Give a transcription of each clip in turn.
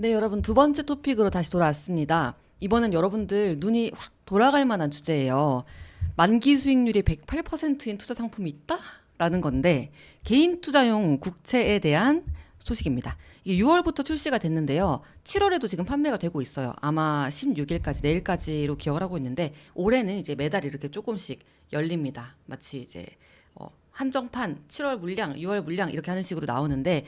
네, 여러분 두 번째 토픽으로 다시 돌아왔습니다. 이번엔 여러분들 눈이 확 돌아갈 만한 주제예요. 만기 수익률이 108%인 투자 상품이 있다? 라는 건데 개인 투자용 국채에 대한 소식입니다. 이게 6월부터 출시가 됐는데요. 7월에도 지금 판매가 되고 있어요. 아마 16일까지 내일까지로 기억을 하고 있는데 올해는 이제 매달 이렇게 조금씩 열립니다. 마치 이제 어, 한정판 7월 물량, 6월 물량 이렇게 하는 식으로 나오는데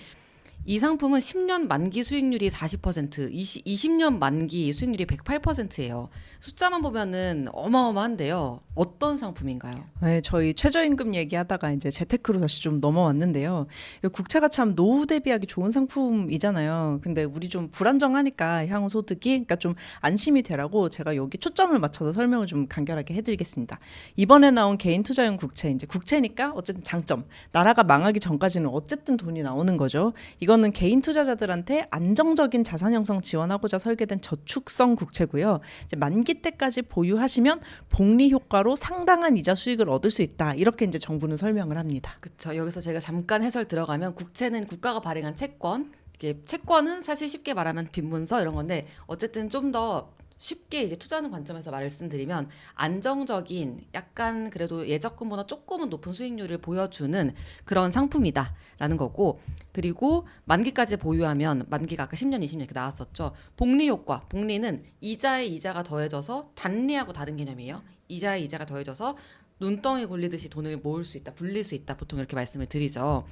이 상품은 10년 만기 수익률이 40%, 20, 20년 만기 수익률이 108%예요. 숫자만 보면은 어마어마한데요. 어떤 상품인가요? 네, 저희 최저임금 얘기하다가 이제 재테크로 다시 좀 넘어왔는데요. 이 국채가 참 노후 대비하기 좋은 상품이잖아요. 근데 우리 좀 불안정하니까 향후 소득이 그러니까 좀 안심이 되라고 제가 여기 초점을 맞춰서 설명을 좀 간결하게 해드리겠습니다. 이번에 나온 개인 투자용 국채 이제 국채니까 어쨌든 장점 나라가 망하기 전까지는 어쨌든 돈이 나오는 거죠. 이거 는 개인 투자자들한테 안정적인 자산 형성 지원하고자 설계된 저축성 국채고요. 이제 만기 때까지 보유하시면 복리 효과로 상당한 이자 수익을 얻을 수 있다. 이렇게 이제 정부는 설명을 합니다. 그쵸. 여기서 제가 잠깐 해설 들어가면 국채는 국가가 발행한 채권, 채권은 사실 쉽게 말하면 빈문서 이런 건데 어쨌든 좀 더 쉽게 이제 투자하는 관점에서 말씀드리면 안정적인 약간 그래도 예적금보다 조금은 높은 수익률을 보여주는 그런 상품이다라는 거고 그리고 만기까지 보유하면 만기가 아까 10년, 20년 이렇게 나왔었죠. 복리 효과. 복리는 이자에 이자가 더해져서 단리하고 다른 개념이에요. 이자에 이자가 더해져서 눈덩이 굴리듯이 돈을 모을 수 있다, 불릴 수 있다 보통 이렇게 말씀을 드리죠.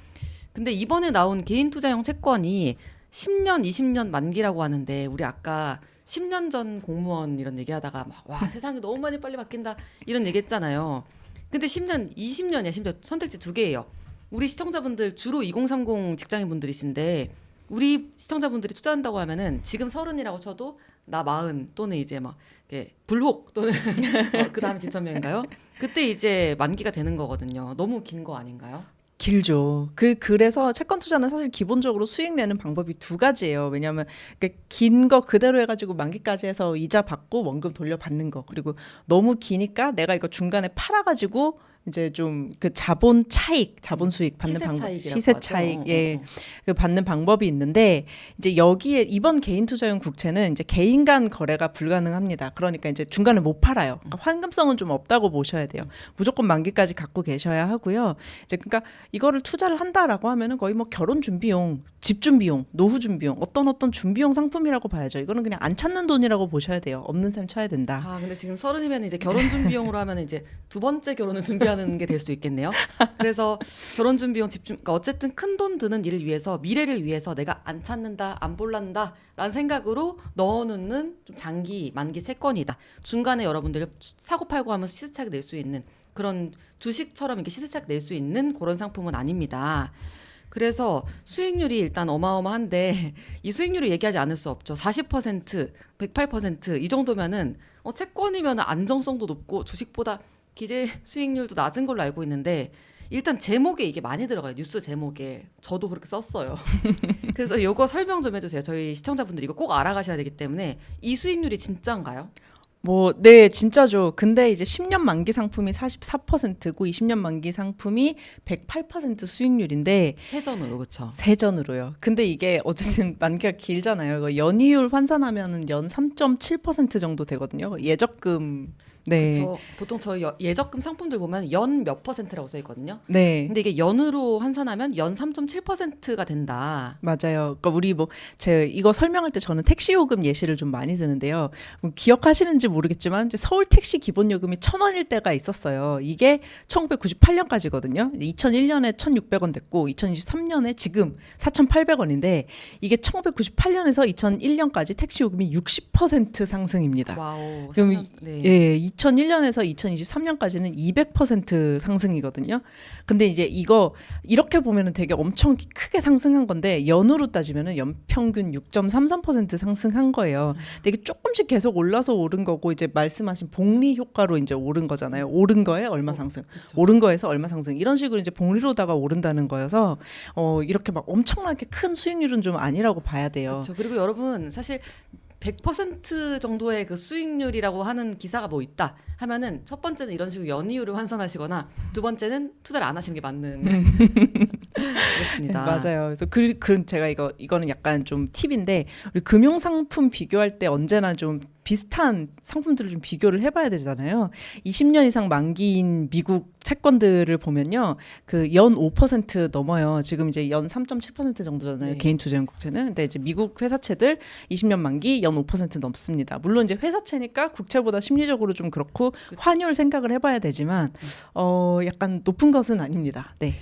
근데 이번에 나온 개인 투자용 채권이 10년, 20년 만기라고 하는데 우리 아까 10년 전 공무원 이런 얘기하다가 막 와 세상이 너무 많이 빨리 바뀐다 이런 얘기했잖아요. 근데 10년, 20년이야 심지어 선택지 두 개예요. 우리 시청자분들 주로 2030 직장인분들이신데 우리 시청자분들이 투자한다고 하면은 지금 서른이라고 쳐도 나 마흔 또는 이제 막 이렇게 불혹 또는 어, 그 다음에 지천 명인가요? 그때 이제 만기가 되는 거거든요. 너무 긴 거 아닌가요? 길죠. 그 그래서 채권 투자는 사실 기본적으로 수익 내는 방법이 두 가지예요. 왜냐하면 긴 거 그대로 해가지고 만기까지 해서 이자 받고 원금 돌려받는 거 그리고 너무 기니까 내가 이거 중간에 팔아가지고 이제 좀 그 자본 차익, 자본 수익 받는 시세 방법, 차익이라고 시세 하죠. 차익, 어, 예, 어, 어. 그 받는 방법이 있는데 이제 여기에 이번 개인 투자용 국채는 이제 개인 간 거래가 불가능합니다. 그러니까 이제 중간에 못 팔아요. 그러니까 환금성은 좀 없다고 보셔야 돼요. 무조건 만기까지 갖고 계셔야 하고요. 이제 그러니까 이거를 투자를 한다라고 하면은 거의 뭐 결혼 준비용, 집 준비용, 노후 준비용, 어떤 어떤 준비용 상품이라고 봐야죠. 이거는 그냥 안 찾는 돈이라고 보셔야 돼요. 없는 셈 쳐야 된다. 아 근데 지금 서른이면 이제 결혼 준비용으로 하면 이제 두 번째 결혼을 준비 하는 게 될 수도 있겠네요. 그래서 결혼 준비용 집중 그러니까 어쨌든 큰 돈 드는 일을 위해서 미래를 위해서 내가 안 찾는다 안 볼란다 라는 생각으로 넣어놓는 좀 장기 만기 채권이다. 중간에 여러분들이 사고 팔고 하면서 시세차익 낼 수 있는 그런 주식처럼 이렇게 시세차익 낼 수 있는 그런 상품은 아닙니다. 그래서 수익률이 일단 어마어마한데 이 수익률을 얘기하지 않을 수 없죠. 40%, 108%이 정도면은 어, 채권이면 안정성도 높고 주식보다 기재 수익률도 낮은 걸로 알고 있는데 일단 제목에 이게 많이 들어가요. 뉴스 제목에 저도 그렇게 썼어요. 그래서 요거 설명 좀 해주세요. 저희 시청자분들 이거 꼭 알아가셔야 되기 때문에 이 수익률이 진짜인가요? 뭐, 네, 진짜죠. 근데 이제 10년 만기 상품이 44%고 20년 만기 상품이 108% 수익률인데 세전으로 그렇죠. 세전으로요. 근데 이게 어쨌든 만기가 길잖아요. 이거 연이율 환산하면은 연 3.7% 정도 되거든요. 예적금. 네. 저 보통 저희 여- 예적금 상품들 보면 연 몇 퍼센트라고 써 있거든요. 네. 근데 이게 연으로 환산하면 연 3.7%가 된다. 맞아요. 그러니까 우리 뭐 제 이거 설명할 때 저는 택시 요금 예시를 좀 많이 드는데요. 뭐 기억하시는지 모르겠지만 서울 택시 기본 요금이 천 원일 때가 있었어요. 이게 1998년까지거든요. 2001년에 1,600원 됐고 2023년에 지금 4,800원인데 이게 1998년에서 2001년까지 택시 요금이 60% 상승입니다. 와우. 그럼 3년, 네. 예, 2001년에서 2023년까지는 200% 상승이거든요. 근데 이제 이거 이렇게 보면은 되게 엄청 크게 상승한 건데 연으로 따지면은 연평균 6.33% 상승한 거예요. 이게 조금씩 계속 올라서 오른 거고 이제 말씀하신 복리 효과로 이제 오른 거잖아요. 오른 거에 얼마 상승, 그쵸. 오른 거에서 얼마 상승 이런 식으로 이제 복리로다가 오른다는 거여서 어 이렇게 막 엄청나게 큰 수익률은 좀 아니라고 봐야 돼요. 그렇죠. 그리고 여러분 사실 100% 정도의 그 수익률이라고 하는 기사가 뭐 있다 하면은 첫 번째는 이런 식으로 연이유를 환산하시거나 두 번째는 투자를 안 하시는 게 맞는 그렇습니다. 네, 맞아요. 그래서 그, 그 제가 이거 이거는 약간 좀 팁인데 우리 금융 상품 비교할 때 언제나 좀 비슷한 상품들을 좀 비교를 해봐야 되잖아요. 20년 이상 만기인 미국 채권들을 보면요, 그 연 5% 넘어요. 지금 이제 연 3.7% 정도잖아요. 네. 개인 투자형 국채는. 근데 이제 미국 회사채들 20년 만기 연 5% 넘습니다. 물론 이제 회사채니까 국채보다 심리적으로 좀 그렇고 그- 환율 생각을 해봐야 되지만 어 약간 높은 것은 아닙니다. 네.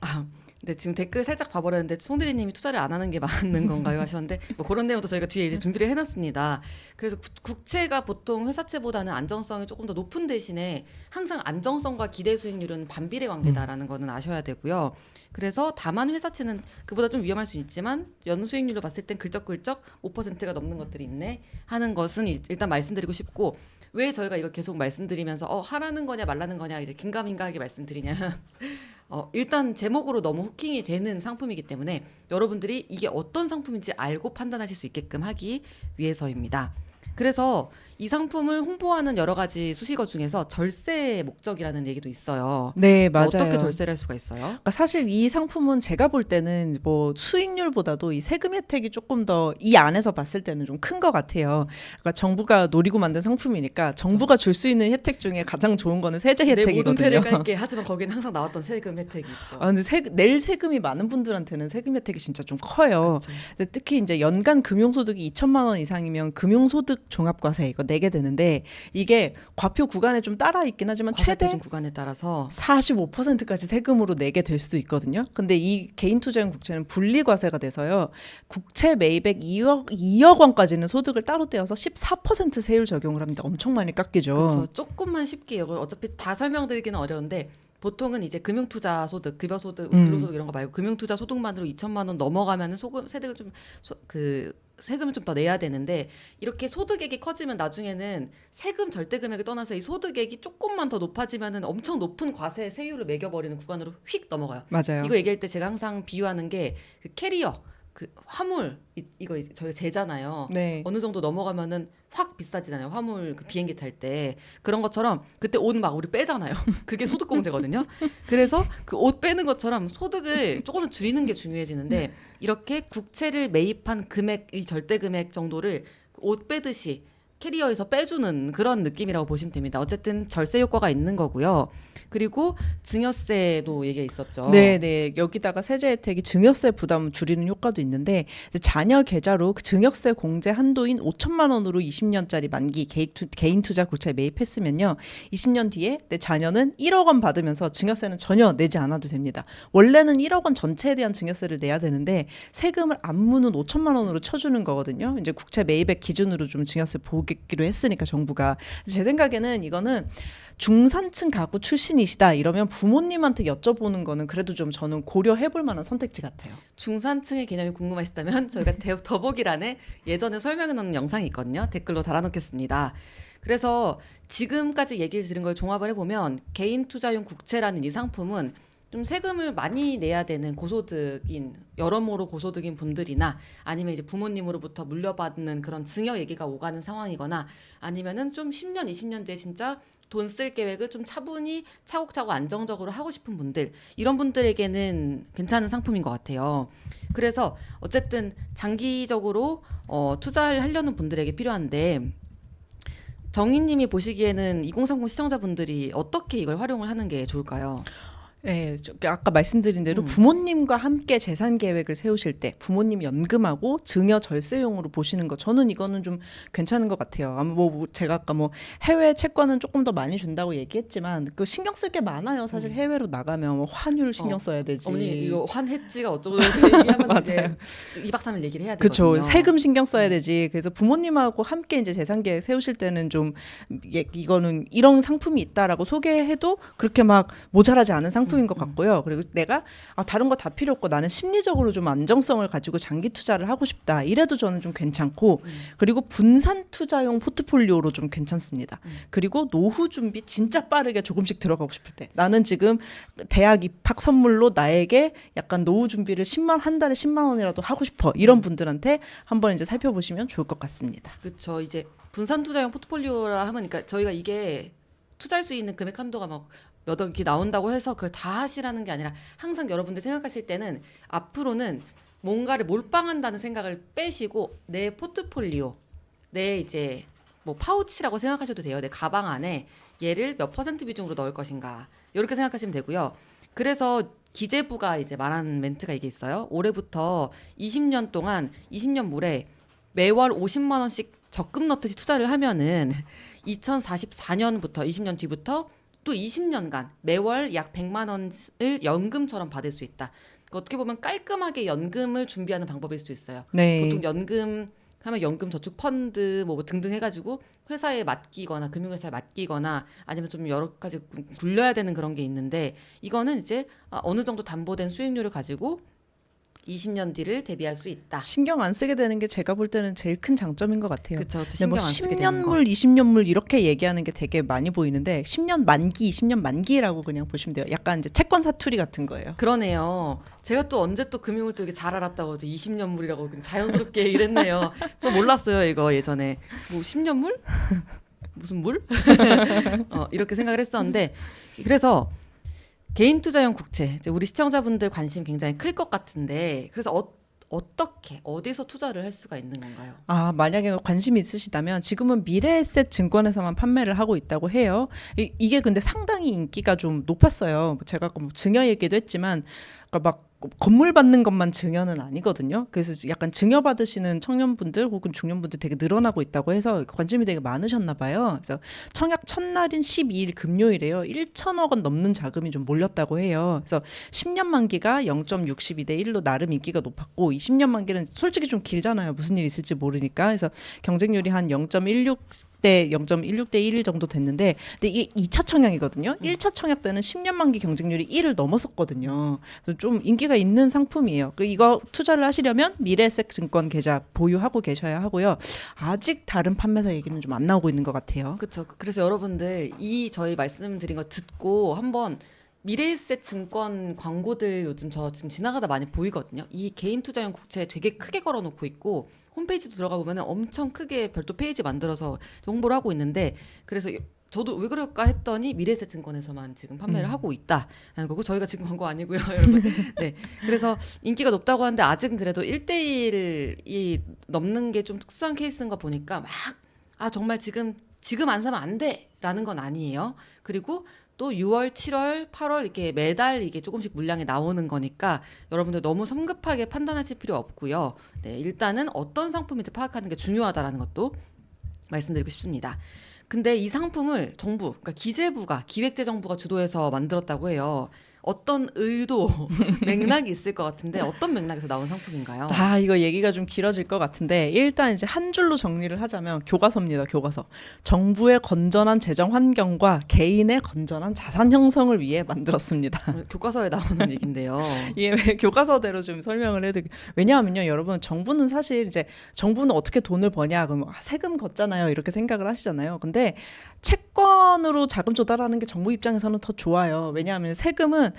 아, 근데 지금 댓글 살짝 봐버렸는데 송대리님이 투자를 안 하는 게 맞는 건가요 하셨는데 뭐 그런 내용도 저희가 뒤에 이제 준비를 해놨습니다. 그래서 국- 국채가 보통 회사채보다는 안정성이 조금 더 높은 대신에 항상 안정성과 기대 수익률은 반비례 관계다라는 거는 아셔야 되고요. 그래서 다만 회사채는 그보다 좀 위험할 수 있지만 연 수익률로 봤을 땐 글적글적 5%가 넘는 것들이 있네 하는 것은 일- 일단 말씀드리고 싶고 왜 저희가 이걸 계속 말씀드리면서 어 하라는 거냐 말라는 거냐 이제 긴가민가하게 말씀드리냐면 어, 일단 제목으로 너무 후킹이 되는 상품이기 때문에 여러분들이 이게 어떤 상품인지 알고 판단하실 수 있게끔 하기 위해서입니다. 그래서 이 상품을 홍보하는 여러 가지 수식어 중에서 절세 목적이라는 얘기도 있어요. 네, 맞아요. 어떻게 절세를 할 수가 있어요? 그러니까 사실 이 상품은 제가 볼 때는 뭐 수익률보다도 이 세금 혜택이 조금 더 이 안에서 봤을 때는 좀 큰 것 같아요. 그러니까 정부가 노리고 만든 상품이니까 정부가 줄 수 있는 혜택 중에 가장 좋은 거는 세제 내 모든 혜택이거든요. 패를 깔게 하지만 거기는 항상 나왔던 세금 혜택이 있죠. 아 근데 세, 낼 세금이 많은 분들한테는 세금 혜택이 진짜 좀 커요. 그렇죠. 특히 이제 연간 금융소득이 2천만 원 이상이면 금융소득 종합과세 이거 내게 되는데 이게 과표 구간에 좀 따라 있긴 하지만 최대 구간에 따라서 45%까지 세금으로 내게 될 수도 있거든요. 근데 이 개인 투자형 국채는 분리 과세가 돼서요. 국채 매입액 2억 2억 원까지는 소득을 따로 떼어서 14% 세율 적용을 합니다. 엄청 많이 깎이죠. 그렇죠. 조금만 쉽게 이걸 어차피 다 설명드리기는 어려운데 보통은 이제 금융투자 소득, 급여 소득, 음. 근로소득 이런 거 말고 금융투자 소득만으로 2천만 원 넘어가면은 소금 세득을 좀그 세금을 좀 더 내야 되는데 이렇게 소득액이 커지면 나중에는 세금 절대 금액을 떠나서 이 소득액이 조금만 더 높아지면은 엄청 높은 과세 세율을 매겨버리는 구간으로 휙 넘어가요. 맞아요. 이거 얘기할 때 제가 항상 비유하는 게 그 캐리어, 그 화물 이, 이거 이제 저희가 재잖아요. 네. 어느 정도 넘어가면은 확 비싸지잖아요. 화물 그 비행기 탈 때 그런 것처럼 그때 옷 막 우리 빼잖아요. 그게 소득공제거든요. 그래서 그 옷 빼는 것처럼 소득을 조금은 줄이는 게 중요해지는데 이렇게 국채를 매입한 금액 이 절대 금액 정도를 옷 빼듯이 캐리어에서 빼주는 그런 느낌이라고 보시면 됩니다. 어쨌든 절세 효과가 있는 거고요. 그리고 증여세도 얘기가 있었죠. 네, 네. 여기다가 세제 혜택이 증여세 부담 줄이는 효과도 있는데 자녀 계좌로 그 증여세 공제 한도인 5천만 원으로 20년짜리 만기 개인, 투자 국채에 매입했으면요. 20년 뒤에 내 자녀는 1억 원 받으면서 증여세는 전혀 내지 않아도 됩니다. 원래는 1억 원 전체에 대한 증여세를 내야 되는데 세금을 안 무는 5천만 원으로 쳐주는 거거든요. 이제 국채 매입액 기준으로 좀 증여세 보 기로 했으니까 정부가 제 생각에는 이거는 중산층 가구 출신이시다 이러면 부모님한테 여쭤보는 거는 그래도 좀 저는 고려해 볼 만한 선택지 같아요. 중산층의 개념이 궁금하시다면 저희가 대- 더보기란에 예전에 설명해 놓은 영상이 있거든요. 댓글로 달아놓겠습니다. 그래서 지금까지 얘기 들은 걸 종합을 해보면 개인 투자용 국채라는 이 상품은 좀 세금을 많이 내야 되는 고소득인 여러모로 고소득인 분들이나 아니면 이제 부모님으로부터 물려받는 그런 증여 얘기가 오가는 상황이거나 아니면은 좀 10년, 20년 뒤에 진짜 돈 쓸 계획을 좀 차분히 차곡차곡 안정적으로 하고 싶은 분들 이런 분들에게는 괜찮은 상품인 것 같아요. 그래서 어쨌든 장기적으로 어, 투자를 하려는 분들에게 필요한데 정인님이 보시기에는 2030 시청자분들이 어떻게 이걸 활용을 하는 게 좋을까요? 네, 저- 아까 말씀드린 대로 음. 부모님과 함께 재산 계획을 세우실 때 부모님 연금하고 증여 절세용으로 보시는 거 저는 이거는 좀 괜찮은 것 같아요. 아마 뭐 제가 아까 뭐 해외 채권은 조금 더 많이 준다고 얘기했지만 그 신경 쓸 게 많아요. 사실 해외로 나가면 뭐 환율 신경 음. 어, 써야 되지. 어 머니 이거 환해지가 어쩌고 저쩌고 얘기하면 이제 맞아요. 2박 3일 얘기를 해야 되거든요. 그렇죠. 세금 신경 써야 되지. 그래서 부모님하고 함께 이제 재산 계획 세우실 때는 좀 예, 이거는 이런 상품이 있다라고 소개해도 그렇게 막 모자라지 않은 상품이 상품인 것 같고요. 그리고 내가 아, 다른 거 다 필요 없고 나는 심리적으로 좀 안정성을 가지고 장기 투자를 하고 싶다. 이래도 저는 좀 괜찮고 음. 그리고 분산 투자용 포트폴리오로 좀 괜찮습니다. 음. 그리고 노후 준비 진짜 빠르게 조금씩 들어가고 싶을 때 나는 지금 대학 입학 선물로 나에게 약간 노후 준비를 10만 한 달에 10만 원이라도 하고 싶어. 이런 음. 분들한테 한번 이제 살펴보시면 좋을 것 같습니다. 그렇죠. 이제 분산 투자형 포트폴리오라 하면 그러니까 저희가 이게 투자할 수 있는 금액 한도가 막 몇 억 이렇게 나온다고 해서 그걸 다 하시라는 게 아니라 항상 여러분들 생각하실 때는 앞으로는 뭔가를 몰빵한다는 생각을 빼시고 내 포트폴리오, 내 이제 뭐 파우치라고 생각하셔도 돼요. 내 가방 안에 얘를 몇 퍼센트 비중으로 넣을 것인가 이렇게 생각하시면 되고요. 그래서 기재부가 이제 말한 멘트가 이게 있어요. 올해부터 20년 동안 20년 물에 매월 50만 원씩 적금 넣듯이 투자를 하면은 2044년부터 20년 뒤부터 또 20년간 매월 약 100만 원을 연금처럼 받을 수 있다. 그러니까 어떻게 보면 깔끔하게 연금을 준비하는 방법일 수 있어요. 네. 보통 연금 하면 연금 저축 펀드 뭐 등등 해가지고 회사에 맡기거나 금융회사에 맡기거나 아니면 좀 여러 가지 굴려야 되는 그런 게 있는데 이거는 이제 아, 어느 정도 담보된 수익률을 가지고 20년 뒤를 대비할 수 있다. 신경 안 쓰게 되는 게 제가 볼 때는 제일 큰 장점인 것 같아요. 그렇죠. 신경 뭐 안 쓰게 되는 거. 10년물, 20년물 이렇게 얘기하는 게 되게 많이 보이는데 10년 만기, 20년 만기라고 그냥 보시면 돼요. 약간 이제 채권 사투리 같은 거예요. 그러네요. 제가 또 언제 또 금융을 또 이렇게 잘 알았다고 저 20년물이라고 그냥 자연스럽게 이랬네요. 좀 몰랐어요 이거 예전에 뭐 10년물 무슨 물? 어, 이렇게 생각을 했었는데 그래서 개인 투자용 국채 우리 시청자분들 관심 굉장히 클 것 같은데 그래서 어, 어떻게 어디서 투자를 할 수가 있는 건가요? 아, 만약에 관심이 있으시다면 지금은 미래에셋 증권에서만 판매를 하고 있다고 해요. 이, 이게 근데 상당히 인기가 좀 높았어요. 제가 뭐 증여 얘기도 했지만 그러니까 막 건물 받는 것만 증여는 아니거든요. 그래서 약간 증여 받으시는 청년분들 혹은 중년분들 되게 늘어나고 있다고 해서 관심이 되게 많으셨나 봐요. 그래서 청약 첫날인 12일 금요일에요. 1천억 원 넘는 자금이 좀 몰렸다고 해요. 그래서 10년 만기가 0.62 대 1로 나름 인기가 높았고 20년 만기는 솔직히 좀 길잖아요. 무슨 일이 있을지 모르니까. 그래서 경쟁률이 한 0.16 대 0.16 대 1 정도 됐는데 근데 이게 2차 청약이거든요. 1차 청약 때는 10년 만기 경쟁률이 1을 넘었었거든요. 그래서 좀 인기가 있는 상품이에요. 그 이거 투자를 하시려면 미래에셋 증권 계좌 보유하고 계셔야 하고요. 아직 다른 판매사 얘기는 좀 안 나오고 있는 것 같아요. 그렇죠. 그래서 여러분들 이 저희 말씀드린 거 듣고 한번 미래에셋 증권 광고들 요즘 저 지금 지나가다 많이 보이거든요. 이 개인 투자용 국채 되게 크게 걸어놓고 있고 홈페이지도 들어가 보면 엄청 크게 별도 페이지 만들어서 홍보를 하고 있는데 그래서 저도 왜 그럴까 했더니 미래에셋 증권에서만 지금 판매를 음. 하고 있다라는 거고 저희가 지금 광고 아니고요, 여러분. 네. 그래서 인기가 높다고 하는데 아직은 그래도 1대1이 넘는 게 좀 특수한 케이스인 거 보니까 막 아 정말 지금 지금 안 사면 안 돼라는 건 아니에요. 그리고 또 6월, 7월, 8월 이렇게 매달 이게 조금씩 물량이 나오는 거니까 여러분들 너무 성급하게 판단하실 필요 없고요. 네, 일단은 어떤 상품인지 파악하는 게 중요하다라는 것도 말씀드리고 싶습니다. 근데 이 상품을 정부, 그러니까 기재부가 기획재정부가 주도해서 만들었다고 해요. 어떤 의도, 맥락이 있을 것 같은데 어떤 맥락에서 나온 상품인가요? 아, 이거 얘기가 좀 길어질 것 같은데 일단 이제 한 줄로 정리를 하자면 교과서입니다. 교과서. 정부의 건전한 재정 환경과 개인의 건전한 자산 형성을 위해 만들었습니다. 어, 교과서에 나오는 얘긴데요. 이게 왜 교과서대로 좀 설명을 해도 왜냐하면요 여러분 정부는 사실 이제 정부는 어떻게 돈을 버냐 그럼 아, 세금 걷잖아요 이렇게 생각을 하시잖아요 근데 채권으로 자금 조달하는 게 정부 입장에서는 더 좋아요. 왜냐하면 세금은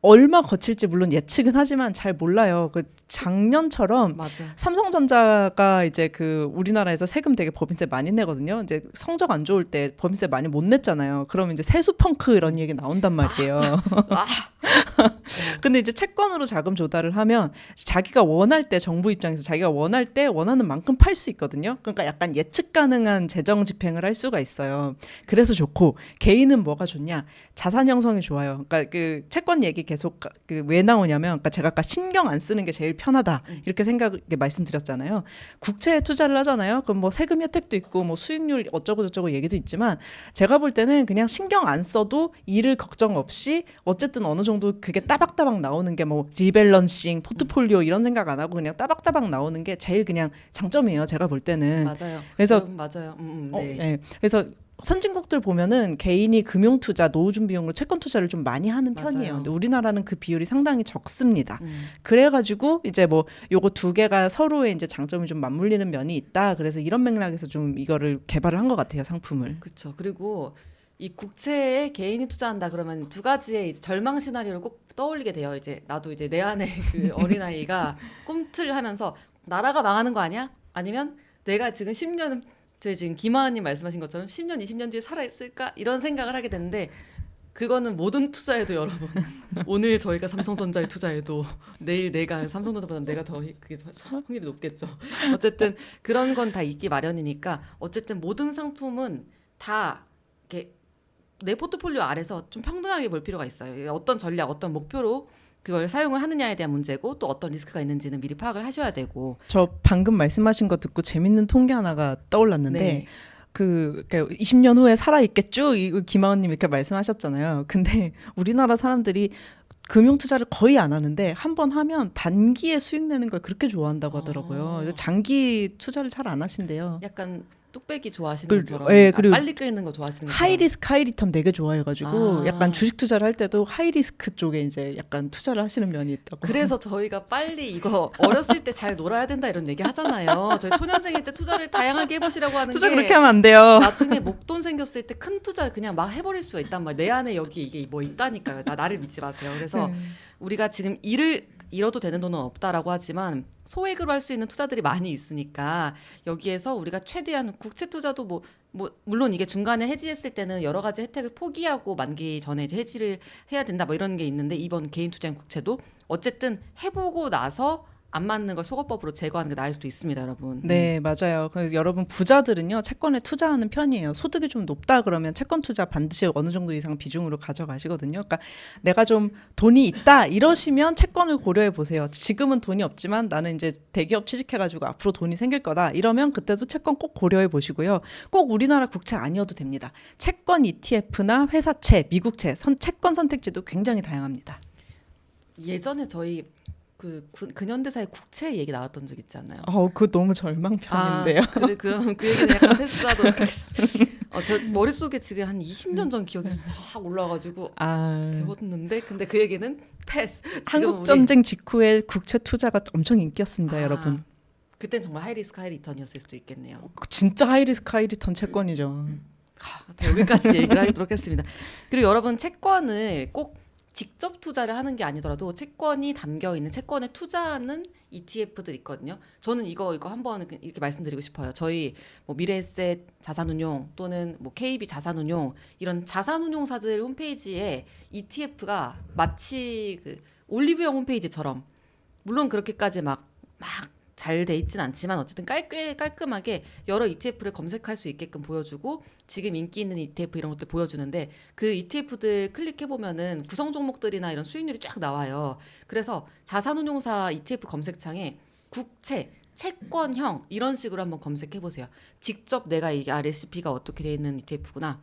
얼마 거칠지 물론 예측은 하지만 잘 몰라요 그 작년처럼 맞아. 삼성전자가 이제 그 우리나라에서 세금 되게 법인세 많이 내거든요. 이제 성적 안 좋을 때 법인세 많이 못 냈잖아요. 그러면 이제 세수 펑크 이런 얘기 나온단 말이에요. 아, 근데 이제 채권으로 자금 조달을 하면 자기가 원할 때 정부 입장에서 자기가 원할 때 원하는 만큼 팔 수 있거든요. 그러니까 약간 예측 가능한 재정 집행을 할 수가 있어요. 그래서 좋고 개인은 뭐가 좋냐? 자산 형성이 좋아요. 그러니까 그 채권 얘기 계속 그 왜 나오냐면 그러니까 제가 아까 신경 안 쓰는 게 제일 편하다 이렇게 생각 이 말씀드렸잖아요. 국채에 투자를 하잖아요. 그럼 뭐 세금 혜택도 있고 뭐 수익률 어쩌고 저쩌고 얘기도 있지만 제가 볼 때는 그냥 신경 안 써도 일을 걱정 없이 어쨌든 어느 정도 그게 따박따박 나오는 게 뭐 리밸런싱, 포트폴리오 이런 생각 안 하고 그냥 따박따박 나오는 게 제일 그냥 장점이에요. 제가 볼 때는. 맞아요. 그래서- 맞아요. 음, 음, 어, 네. 네. 그래서 선진국들 보면은 개인이 금융 투자, 노후 준비 용으로 채권 투자를 좀 많이 하는 맞아요. 편이에요. 근데 우리나라는 그 비율이 상당히 적습니다. 음. 그래가지고 이제 뭐 요거 두 개가 서로의 이제 장점이 좀 맞물리는 면이 있다. 그래서 이런 맥락에서 좀 이거를 개발을 한 것 같아요 상품을. 그렇죠. 그리고 이 국채에 개인이 투자한다 그러면 두 가지의 절망 시나리오를 꼭 떠올리게 돼요. 이제 나도 이제 내 안에 그 어린아이가 꿈틀하면서 나라가 망하는 거 아니야? 아니면 내가 지금 10년 저희 지금 김하은님 말씀하신 것처럼 10년, 20년 뒤에 살아 있을까 이런 생각을 하게 되는데 그거는 모든 투자에도 여러분 오늘 저희가 삼성전자에 투자해도 내일 내가 삼성전자보다 내가 더 히- 그게 더 확률이 높겠죠. 어쨌든 그런 건 다 있기 마련이니까 어쨌든 모든 상품은 다 이렇게 내 포트폴리오 아래서 좀 평등하게 볼 필요가 있어요. 어떤 전략, 어떤 목표로 그걸 사용을 하느냐에 대한 문제고 또 어떤 리스크가 있는지는 미리 파악을 하셔야 되고. 저 방금 말씀하신 거 듣고 재밌는 통계 하나가 떠올랐는데 네. 그 그러니까 20년 후에 살아 있겠죠? 이 김하은님 이렇게 말씀하셨잖아요. 근데 우리나라 사람들이 금융 투자를 거의 안 하는데 한 번 하면 단기에 수익 내는 걸 그렇게 좋아한다고 하더라고요. 어. 그래서 장기 투자를 잘 안 하신대요. 약간 뚝배기 좋아하시는 그- 것처럼 예, 아, 그리고 빨리 끓는 거 좋아하시는 것처럼 하이 리스크 하이 리턴 되게 좋아해가지고 아. 약간 주식 투자를 할 때도 하이 리스크 쪽에 이제 약간 투자를 하시는 면이 있다고. 그래서 저희가 빨리 이거 어렸을 때 잘 놀아야 된다 이런 얘기 하잖아요. 저희 초년생일 때 투자를 다양하게 해보시라고 하는 투자 게 그렇게 하면 안 돼요. 나중에 목돈 생겼을 때 큰 투자 그냥 막 해버릴 수가 있단 말이에요. 내 안에 여기 이게 뭐 있다니까요. 나 나를 믿지 마세요. 그래서 네. 우리가 지금 일을 잃어도 되는 돈은 없다라고 하지만 소액으로 할 수 있는 투자들이 많이 있으니까 여기에서 우리가 최대한 국채 투자도 뭐, 뭐 물론 이게 중간에 해지했을 때는 여러 가지 혜택을 포기하고 만기 전에 해지를 해야 된다 뭐 이런 게 있는데 이번 개인 투자인 국채도 어쨌든 해보고 나서 안 맞는 걸 속어법으로 제거하는 게 나을 수도 있습니다, 여러분. 네, 맞아요. 그래서 여러분 부자들은요 채권에 투자하는 편이에요. 소득이 좀 높다 그러면 채권 투자 반드시 어느 정도 이상 비중으로 가져가시거든요. 그러니까 내가 좀 돈이 있다 이러시면 채권을 고려해 보세요. 지금은 돈이 없지만 나는 이제 대기업 취직해가지고 앞으로 돈이 생길 거다 이러면 그때도 채권 꼭 고려해 보시고요. 꼭 우리나라 국채 아니어도 됩니다. 채권 ETF나 회사채, 미국채, 선, 채권 선택지도 굉장히 다양합니다. 예전에 저희 그 구- 근현대사의 국채 얘기 나왔던 적 있지 않나요? 어, 그거 너무 절망편인데요. 아, 그래 그럼 그 얘기는 약간 패스하도록 하겠습니다. 어, 저 머릿속에 지금 한 20년 전 기억이 싹 올라와가지고 아, 배웠는데 근데 그 얘기는 패스. 한국 우리- 전쟁 직후에 국채 투자가 엄청 인기였습니다, 아, 여러분. 그땐 정말 하이리스크 하이리턴이었을 수도 있겠네요. 진짜 하이리스크 하이리턴 채권이죠. 아, 자, 여기까지 얘기를 하도록 했습니다. 그리고 여러분 채권을 꼭 직접 투자를 하는 게 아니더라도 채권이 담겨 있는 채권에 투자하는 ETF들 있거든요. 저는 이거 이거 한번 이렇게 말씀드리고 싶어요. 저희 뭐 미래에셋 자산운용 또는 뭐 KB 자산운용 이런 자산운용사들 홈페이지에 ETF가 마치 그 올리브영 홈페이지처럼 물론 그렇게까지 막 막 잘 돼 있진 않지만 어쨌든 깔끔 깔끔하게 여러 ETF를 검색할 수 있게끔 보여주고 지금 인기 있는 ETF 이런 것들 보여주는데 그 ETF들 클릭해 보면은 구성 종목들이나 이런 수익률이 쫙 나와요. 그래서 자산운용사 ETF 검색창에 국채 채권형 이런 식으로 한번 검색해 보세요. 직접 내가 이게 RSP가 어떻게 돼 있는 ETF구나.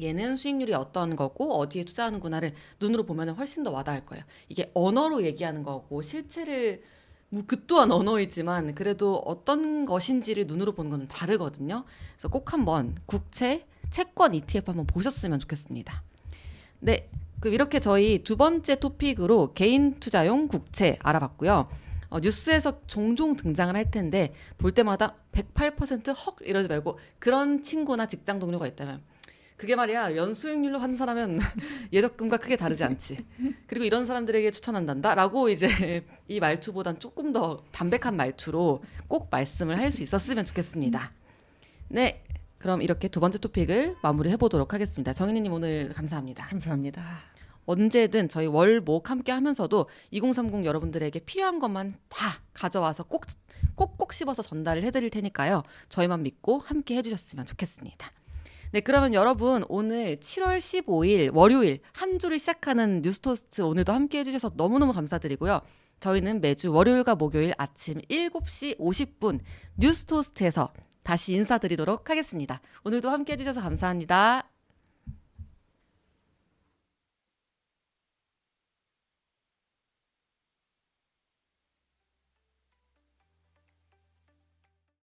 얘는 수익률이 어떤 거고 어디에 투자하는구나를 눈으로 보면 훨씬 더 와닿을 거예요. 이게 언어로 얘기하는 거고 실체를 뭐 그 또한 언어이지만 그래도 어떤 것인지를 눈으로 보는 건 다르거든요. 그래서 꼭 한번 국채 채권 ETF 한번 보셨으면 좋겠습니다. 네, 그 이렇게 저희 두 번째 토픽으로 개인 투자용 국채 알아봤고요. 어, 뉴스에서 종종 등장을 할 텐데 볼 때마다 108%헉 이러지 말고 그런 친구나 직장 동료가 있다면 그게 말이야 연수익률로 사람은 예적금과 크게 다르지 않지. 그리고 이런 사람들에게 추천한단다라고 이제 이 말투보단 조금 더 담백한 말투로 꼭 말씀을 할 수 있었으면 좋겠습니다. 네, 그럼 이렇게 두 번째 토픽을 마무리해 보도록 하겠습니다. 정인이님 오늘 감사합니다. 감사합니다. 언제든 저희 월목 함께 하면서도 2030 여러분들에게 필요한 것만 다 가져와서 꼭 꼭꼭 씹어서 전달을 해드릴 테니까요. 저희만 믿고 함께 해주셨으면 좋겠습니다. 네, 그러면 여러분 오늘 7월 15일 월요일 한 주를 시작하는 뉴스토스트 오늘도 함께 해주셔서 너무너무 감사드리고요. 저희는 매주 월요일과 목요일 아침 7시 50분 뉴스토스트에서 다시 인사드리도록 하겠습니다. 오늘도 함께 해주셔서 감사합니다.